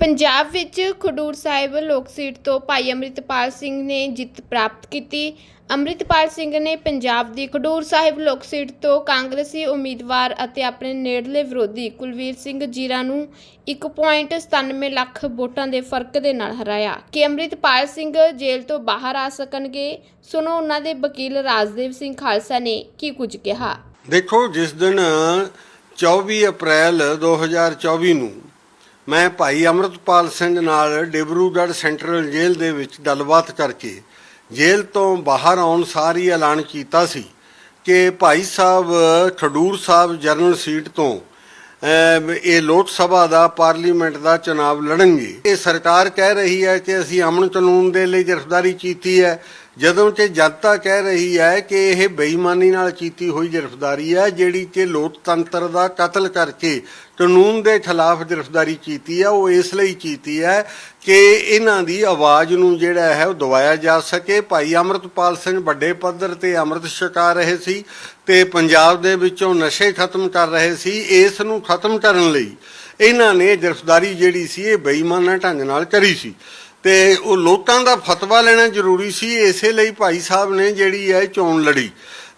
ਪੰਜਾਬ ਵਿੱਚ ਖਡੂਰ ਸਾਹਿਬ ਲੋਕ ਸੀਟ ਤੋਂ ਭਾਈ ਅੰਮ੍ਰਿਤਪਾਲ ਸਿੰਘ ਨੇ ਜਿੱਤ ਪ੍ਰਾਪਤ ਕੀਤੀ। ਅੰਮ੍ਰਿਤਪਾਲ ਸਿੰਘ ਨੇ ਪੰਜਾਬ ਦੀ ਖਡੂਰ ਸਾਹਿਬ ਲੋਕ ਸੀਟ ਤੋਂ ਕਾਂਗਰਸੀ ਉਮੀਦਵਾਰ ਅਤੇ ਆਪਣੇ ਨੇੜਲੇ ਵਿਰੋਧੀ ਕੁਲਵੀਰ ਸਿੰਘ ਜੀਰਾ ਨੂੰ 1.97 ਲੱਖ ਵੋਟਾਂ ਦੇ ਫ਼ਰਕ ਦੇ ਨਾਲ ਹਰਾਇਆ। ਕਿ ਅੰਮ੍ਰਿਤਪਾਲ ਸਿੰਘ ਜੇਲ੍ਹ ਤੋਂ ਬਾਹਰ ਆ ਸਕਣਗੇ, ਸੁਣੋ ਉਹਨਾਂ ਦੇ ਵਕੀਲ ਰਾਜਦੇਵ ਸਿੰਘ ਖਾਲਸਾ ਨੇ ਕੀ ਕੁਝ ਕਿਹਾ। ਦੇਖੋ, ਜਿਸ ਦਿਨ 24 ਅਪ੍ਰੈਲ 2024 ਨੂੰ ਮੈਂ ਭਾਈ ਅਮਰਤਪਾਲ ਸਿੰਘ ਨਾਲ ਡਿਬਰੂਗੜ੍ਹ ਸੈਂਟਰਲ ਜੇਲ੍ਹ ਦੇ ਵਿੱਚ ਗੱਲਬਾਤ ਕਰਕੇ ਜੇਲ੍ਹ ਤੋਂ ਬਾਹਰ ਆਉਣ ਸਾਰ ਹੀ ਐਲਾਨ ਕੀਤਾ ਸੀ ਕਿ ਭਾਈ ਸਾਹਿਬ ਖਡੂਰ ਸਾਹਿਬ ਜਰਨਲ ਸੀਟ ਤੋਂ ਇਹ ਲੋਕ ਸਭਾ ਦਾ, ਪਾਰਲੀਮੈਂਟ ਦਾ ਚੁਣਾਵ ਲੜਨਗੇ। ਇਹ ਸਰਕਾਰ ਕਹਿ ਰਹੀ ਹੈ ਕਿ ਅਸੀਂ ਅਮਨ ਕਾਨੂੰਨ ਦੇ ਲਈ ਗ੍ਰਿਫਤਾਰੀ ਕੀਤੀ ਹੈ। ਜਦੋਂ ਕਿ ਜਨਤਾ ਕਹਿ ਰਹੀ ਹੈ ਕਿ ਇਹ ਬੇਈਮਾਨੀ ਨਾਲ ਕੀਤੀ ਹੋਈ ਗ੍ਰਿਫਤਾਰੀ ਹੈ, ਜਿਹੜੀ ਕਿ ਲੋਕਤੰਤਰ ਦਾ ਕਤਲ ਕਰਕੇ ਕਾਨੂੰਨ ਦੇ ਖਿਲਾਫ ਗ੍ਰਿਫਤਾਰੀ ਕੀਤੀ ਹੈ, ਉਹ ਇਸ ਲਈ ਕੀਤੀ ਹੈ ਕਿ ਇਹਨਾਂ ਦੀ ਆਵਾਜ਼ ਨੂੰ ਜਿਹੜਾ ਹੈ ਉਹ ਦਵਾਇਆ ਜਾ ਸਕੇ। ਭਾਈ ਅਮਰਤਪਾਲ ਸਿੰਘ ਵੱਡੇ ਪੱਧਰ ਤੇ ਅੰਮ੍ਰਿਤ ਛਕਾ ਰਹੇ ਸੀ ਤੇ ਪੰਜਾਬ ਦੇ ਵਿੱਚੋਂ ਨਸ਼ੇ ਖਤਮ ਕਰ ਰਹੇ ਸੀ। ਇਸ ਨੂੰ ਖਤਮ ਕਰਨ ਲਈ ਇਹਨਾਂ ਨੇ ਗ੍ਰਿਫਤਾਰੀ ਜਿਹੜੀ ਸੀ, ਇਹ ਬੇਈਮਾਨਾ ਢੰਗ ਨਾਲ ਕਰੀ ਸੀ। ਤੇ ਉਹ ਲੋਕਾਂ ਦਾ ਫਤਵਾ ਲੈਣਾ ਜ਼ਰੂਰੀ ਸੀ, ਇਸੇ ਲਈ ਭਾਈ ਸਾਹਿਬ ਨੇ ਜਿਹੜੀ ਹੈ ਚੋਣ ਲੜੀ।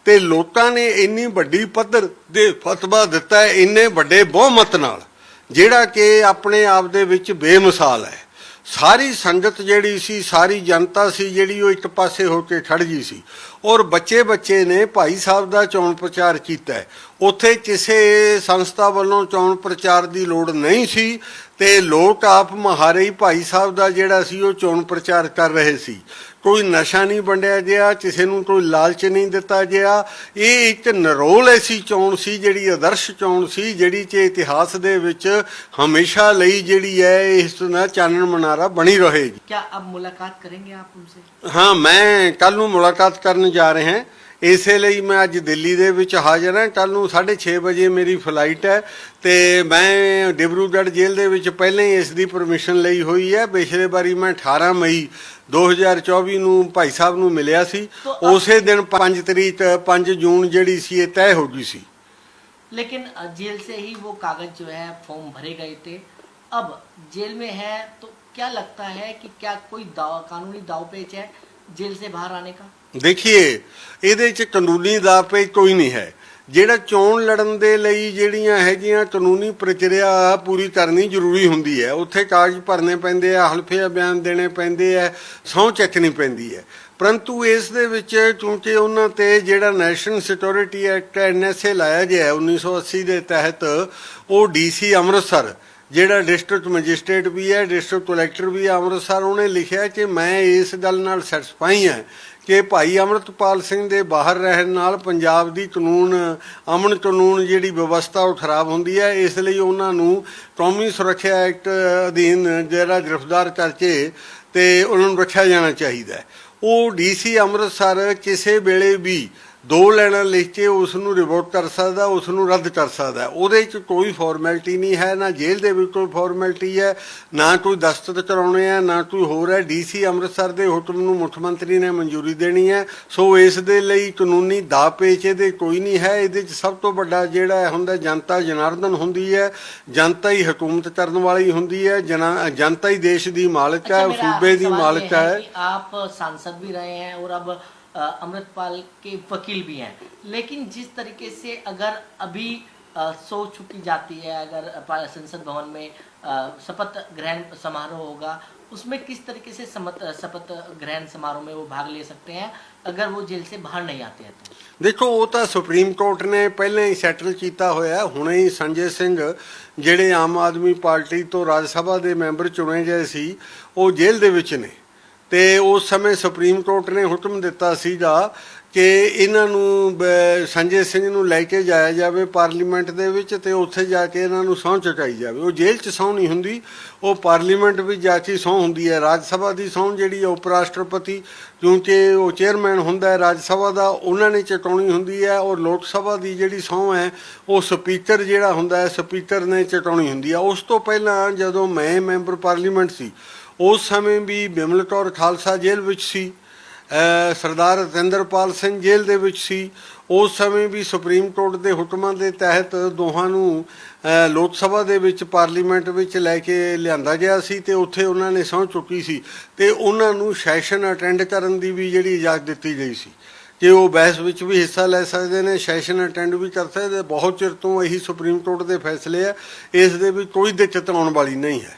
ਤੇ ਲੋਕਾਂ ਨੇ ਇੰਨੀ ਵੱਡੀ ਪੱਧਰ ਦੇ ਫਤਵਾ ਦਿੱਤਾ ਹੈ, ਇੰਨੇ ਵੱਡੇ ਬਹੁਮਤ ਨਾਲ, ਜਿਹੜਾ ਕਿ ਆਪਣੇ ਆਪ ਦੇ ਵਿੱਚ ਬੇਮਿਸਾਲ ਹੈ। ਸਾਰੀ ਸੰਗਤ ਜਿਹੜੀ ਸੀ, ਸਾਰੀ ਜਨਤਾ ਸੀ ਜਿਹੜੀ ਉਹ ਇੱਕ ਪਾਸੇ ਹੋ ਕੇ ਖੜ ਗਈ ਸੀ। ਔਰ ਬੱਚੇ ਬੱਚੇ ਨੇ ਭਾਈ ਸਾਹਿਬ ਦਾ ਚੋਣ ਪ੍ਰਚਾਰ ਕੀਤਾ ਉੱਥੇ ਕਿਸੇ ਸੰਸਥਾ ਵੱਲੋਂ ਚੋਣ ਪ੍ਰਚਾਰ ਦੀ ਲੋੜ ਨਹੀਂ ਸੀ ਤੇ ਲੋਕ ਆਪ ਮਹਾਰੇ ਭਾਈ ਸਾਹਿਬ ਦਾ ਜਿਹੜਾ ਸੀ ਉਹ ਚੋਣ ਪ੍ਰਚਾਰ ਕਰ ਰਹੇ ਸੀ। ਕੋਈ ਨਸ਼ਾ ਨਹੀਂ ਵੰਡਿਆ ਗਿਆ ਕਿਸੇ ਨੂੰ ਕੋਈ ਲਾਲਚ ਨਹੀਂ ਦਿੱਤਾ ਗਿਆ। ਇਹ ਇੱਕ ਨਰੋਲ ਐਸੀ ਚੋਣ ਸੀ ਜਿਹੜੀ ਆਦਰਸ਼ ਚੋਣ ਸੀ ਜਿਹੜੀ ਚ ਇਤਿਹਾਸ ਦੇ ਵਿੱਚ ਹਮੇਸ਼ਾ ਲਈ ਜਿਹੜੀ ਹੈ ਇਸ ਦਾ ਚਾਨਣ ਮਨਾਰਾ ਬਣੀ ਰਹੇਗੀ। ਕੀ ਅਬ ਮੁਲਾਕਾਤ ਕਰेंगे ਆਪ ਉਨਸੇ? ਹਾਂ ਮੈਂ ਕੱਲ ਨੂੰ ਮੁਲਾਕਾਤ ਕਰਨ ਜਾ ਰਹੇ। ਹਾਂ ਇਸੇ ਲਈ ਮੈਂ ਅੱਜ ਦਿੱਲੀ ਦੇ ਵਿੱਚ ਹਾਜ਼ਰ ਹਾਂ ਕੱਲ ਨੂੰ 6:30 ਵਜੇ ਮੇਰੀ ਫਲਾਈਟ ਹੈ ਤੇ ਮੈਂ ਡਿਬਰੂਗੜ੍ਹ ਜੇਲ੍ਹ ਦੇ ਵਿੱਚ ਪਹਿਲਾਂ ਹੀ ਇਸ ਦੀ ਪਰਮਿਸ਼ਨ ਲਈ ਹੋਈ ਹੈ ਪਿਛਲੇ ਵਾਰੀ ਮੈਂ 18 ਮਈ 2024 ਨੂੰ ਭਾਈ ਸਾਹਿਬ ਨੂੰ ਮਿਲਿਆ ਸੀ ਤੋ ਅਬ- ਉਸੇ ਦਿਨ 5 ਤਰੀਕ 5 ਜੂਨ ਜਿਹੜੀ ਸੀ ਇਹ ਤੈਅ ਹੋ ਗਈ ਸੀ लेकिन अ, जेल से ही वो कागज जो है फॉर्म भरे गए थे अब जेल में है तो क्या लगता है कि क्या कोई दाव कानूनी दाव पेच है जेल से बाहर आने का ਦੇਖੀਏ ਇਹਦੇ ਚ ਕਾਨੂੰਨੀ ਦਾ ਪੇ ਕੋਈ ਨਹੀਂ ਹੈ ਜਿਹੜਾ ਚੋਣ ਲੜਨ ਦੇ ਲਈ ਜਿਹੜੀਆਂ ਹੈਗੀਆਂ ਕਾਨੂੰਨੀ ਪ੍ਰਕਿਰਿਆ ਪੂਰੀ ਕਰਨੀ ਜ਼ਰੂਰੀ ਹੁੰਦੀ ਹੈ ਉੱਥੇ ਕਾਗਜ਼ ਭਰਨੇ ਪੈਂਦੇ ਆ ਹਲਫੇ ਬਿਆਨ ਦੇਣੇ ਪੈਂਦੇ ਆ ਸਹੁੰ ਚੱਕਣੀ ਪੈਂਦੀ ਹੈ ਪਰੰਤੂ ਇਸ ਦੇ ਵਿੱਚ ਕਿਉਂਕਿ ਉਹਨਾਂ ਤੇ ਜਿਹੜਾ ਨੈਸ਼ਨਲ ਸਿਕਿਉਰਿਟੀ ਐਕਟ ਐਨਐਸਏ ਲਾਇਆ ਗਿਆ ਹੈ 1980 ਦੇ ਤਹਿਤ ਉਹ ਡੀਸੀ ਅੰਮ੍ਰਿਤਸਰ ਜਿਹੜਾ ਡਿਸਟ੍ਰਿਕਟ ਮੈਜਿਸਟ੍ਰੇਟ ਵੀ ਹੈ ਡਿਸਟ੍ਰਿਕਟ ਕਲੈਕਟਰ ਵੀ ਹੈ, ਅੰਮ੍ਰਿਤਸਰ, ਉਹਨੇ ਲਿਖਿਆ ਕਿ ਮੈਂ ਇਸ ਗੱਲ ਨਾਲ ਸੈਟੀਸਫਾਈ ਹਾਂ ਕਿ ਭਾਈ ਅਮਰਤਪਾਲ ਸਿੰਘ ਦੇ ਬਾਹਰ ਰਹਿਣ ਨਾਲ ਪੰਜਾਬ ਦੀ ਕਾਨੂੰਨ, ਅਮਨ ਕਾਨੂੰਨ ਜਿਹੜੀ ਵਿਵਸਥਾ ਉਹ ਖਰਾਬ ਹੁੰਦੀ ਹੈ, ਇਸ ਲਈ ਉਹਨਾਂ ਨੂੰ ਕੌਮੀ ਸੁਰੱਖਿਆ ਐਕਟ ਅਧੀਨ ਜਿਹੜਾ ਗ੍ਰਿਫਤਾਰ ਕਰਕੇ ਤੇ ਉਹਨਾਂ ਨੂੰ ਰੱਖਿਆ ਜਾਣਾ ਚਾਹੀਦਾ ਹੈ। ਉਹ ਡੀਸੀ ਅੰਮ੍ਰਿਤਸਰ ਕਿਸੇ ਵੇਲੇ ਵੀ ਦੋ ਲੈਣਾ ਲਿਖ ਕੇ ਉਸ ਨੂੰ ਰਿਵੋਟ ਕਰ ਸਕਦਾ ਉਸ ਨੂੰ ਰੱਦ ਕਰ ਸਕਦਾ। ਉਹਦੇ ਵਿੱਚ ਕੋਈ ਫਾਰਮੈਲਿਟੀ ਨਹੀਂ ਹੈ ਨਾ ਜੇਲ੍ਹ ਦੇ ਵਿੱਚ ਕੋਈ ਫਾਰਮੈਲਿਟੀ ਹੈ ਨਾ ਕੋਈ ਦਸਤਖਤ ਕਰਾਉਣੇ ਆ ਨਾ ਕੋਈ ਹੋਰ ਹੈ। ਡੀਸੀ ਅੰਮ੍ਰਿਤਸਰ ਦੇ ਹੋਟਲ ਨੂੰ ਮੁੱਖ ਮੰਤਰੀ ਨੇ ਮਨਜ਼ੂਰੀ ਦੇਣੀ ਹੈ। ਸੋ ਇਸ ਦੇ ਲਈ ਕਾਨੂੰਨੀ ਦਾਅ ਪੇਚ ਇਹਦੇ ਕੋਈ ਨਹੀਂ ਹੈ। ਇਹਦੇ ਵਿੱਚ ਸਭ ਤੋਂ ਵੱਡਾ ਜਿਹੜਾ ਹੁੰਦਾ ਜਨਤਾ ਜਨਾਰਦਨ ਹੁੰਦੀ ਹੈ। ਜਨਤਾ ਹੀ ਹਕੂਮਤ ਕਰਨ ਵਾਲੀ ਹੁੰਦੀ ਹੈ। ਜਨਤਾ ਹੀ ਦੇਸ਼ ਦੀ ਮਾਲਕ ਹੈ ਸੂਬੇ ਦੀ ਮਾਲਕ ਹੈ ਆਪ ਸੰਸਦ ਵੀ ਰਹੇ ਹੈ ਔਰ ਅਬ अमृतपाल के वकील भी हैं लेकिन जिस तरीके से अगर अभी अ, सो चुकी जाती है अगर अ, संसद भवन में अ, शपथ ग्रहण समारोह होगा उसमें किस तरीके से समत- शपथ ग्रहण समारोह में वो भाग ले सकते हैं अगर वो जेल से बाहर नहीं आते हैं तो ਦੇਖੋ ਉਹ ਤਾਂ ਸੁਪਰੀਮ ਕੋਰਟ ਨੇ ਪਹਿਲਾਂ ਹੀ ਸੈਟਲ ਕੀਤਾ ਹੋਇਆ ਹੈ। ਹੁਣੇ ਹੀ ਸੰਜੇ ਸਿੰਘ ਜਿਹੜੇ ਆਮ ਆਦਮੀ ਪਾਰਟੀ ਤੋਂ ਰਾਜ ਸਭਾ ਦੇ ਮੈਂਬਰ ਚੁਣੇ ਗਏ ਸੀ ਉਹ ਜੇਲ੍ਹ ਦੇ ਵਿੱਚ ਨੇ ਤੇ ਉਸ ਸਮੇਂ ਸੁਪਰੀਮ ਕੋਰਟ ਨੇ ਹੁਕਮ ਦਿੱਤਾ ਸੀਗਾ ਕਿ ਇਹਨਾਂ ਨੂੰ ਸੰਜੇ ਸਿੰਘ ਨੂੰ ਲੈ ਕੇ ਜਾਇਆ ਜਾਵੇ ਪਾਰਲੀਮੈਂਟ ਦੇ ਵਿੱਚ ਤੇ ਉੱਥੇ ਜਾ ਕੇ ਇਹਨਾਂ ਨੂੰ ਸਹੁੰ ਚੁਕਾਈ ਜਾਵੇ। ਉਹ ਜੇਲ੍ਹ 'ਚ ਸਹੁੰ ਨਹੀਂ ਹੁੰਦੀ, ਉਹ ਪਾਰਲੀਮੈਂਟ ਵਿੱਚ ਜਾ ਕੇ ਸਹੁੰ ਹੁੰਦੀ ਹੈ। ਰਾਜ ਸਭਾ ਦੀ ਸਹੁੰ ਜਿਹੜੀ ਹੈ ਉਪ ਰਾਸ਼ਟਰਪਤੀ ਕਿਉਂਕਿ ਉਹ ਚੇਅਰਮੈਨ ਹੁੰਦਾ ਹੈ ਰਾਜ ਸਭਾ ਦਾ, ਉਹਨਾਂ ਨੇ ਚਟਾਉਣੀ ਹੁੰਦੀ ਹੈ ਔਰ ਲੋਕ ਸਭਾ ਦੀ ਜਿਹੜੀ ਸਹੁੰ ਹੈ, ਉਹ ਸਪੀਕਰ ਜਿਹੜਾ ਹੁੰਦਾ ਹੈ, ਸਪੀਕਰ ਨੇ ਚਟਾਉਣੀ ਹੁੰਦੀ ਹੈ। ਉਸ ਤੋਂ ਪਹਿਲਾਂ ਜਦੋਂ ਮੈਂ ਮੈਂਬਰ ਪਾਰਲੀਮੈਂਟ ਸੀ ਉਸ ਸਮੇਂ ਵੀ ਬਿਮਲ ਕੌਰ ਖਾਲਸਾ ਜੇਲ੍ਹ ਵਿੱਚ ਸੀ ਸਰਦਾਰ ਰਤਿੰਦਰਪਾਲ ਸਿੰਘ ਜੇਲ੍ਹ ਦੇ ਵਿੱਚ ਸੀ। ਉਸ ਸਮੇਂ ਵੀ ਸੁਪਰੀਮ ਕੋਰਟ ਦੇ ਹੁਕਮਾਂ ਦੇ ਤਹਿਤ ਦੋਹਾਂ ਨੂੰ ਲੋਕ ਸਭਾ ਦੇ ਵਿੱਚ ਪਾਰਲੀਮੈਂਟ ਵਿੱਚ ਲੈ ਕੇ ਲਿਆਂਦਾ ਗਿਆ ਸੀ ਤੇ ਉੱਥੇ ਉਹਨਾਂ ਨੇ ਸਹੁੰ ਚੁੱਕੀ ਸੀ ਤੇ ਉਹਨਾਂ ਨੂੰ ਸੈਸ਼ਨ ਅਟੈਂਡ ਕਰਨ ਦੀ ਵੀ ਜਿਹੜੀ ਇਜਾਜ਼ਤ ਦਿੱਤੀ ਗਈ ਸੀ। ਕਿ ਉਹ ਬਹਿਸ ਵਿੱਚ ਵੀ ਹਿੱਸਾ ਲੈ ਸਕਦੇ ਨੇ, ਸੈਸ਼ਨ ਅਟੈਂਡ ਵੀ ਕਰ ਸਕਦੇ, ਬਹੁਤ ਚਿਰ ਤੋਂ ਇਹੀ ਸੁਪਰੀਮ ਕੋਰਟ ਦੇ ਫੈਸਲੇ ਆ, ਇਸ ਦੇ ਵਿੱਚ ਕੋਈ ਦਿੱਕਤ ਆਉਣ ਵਾਲੀ ਨਹੀਂ ਹੈ।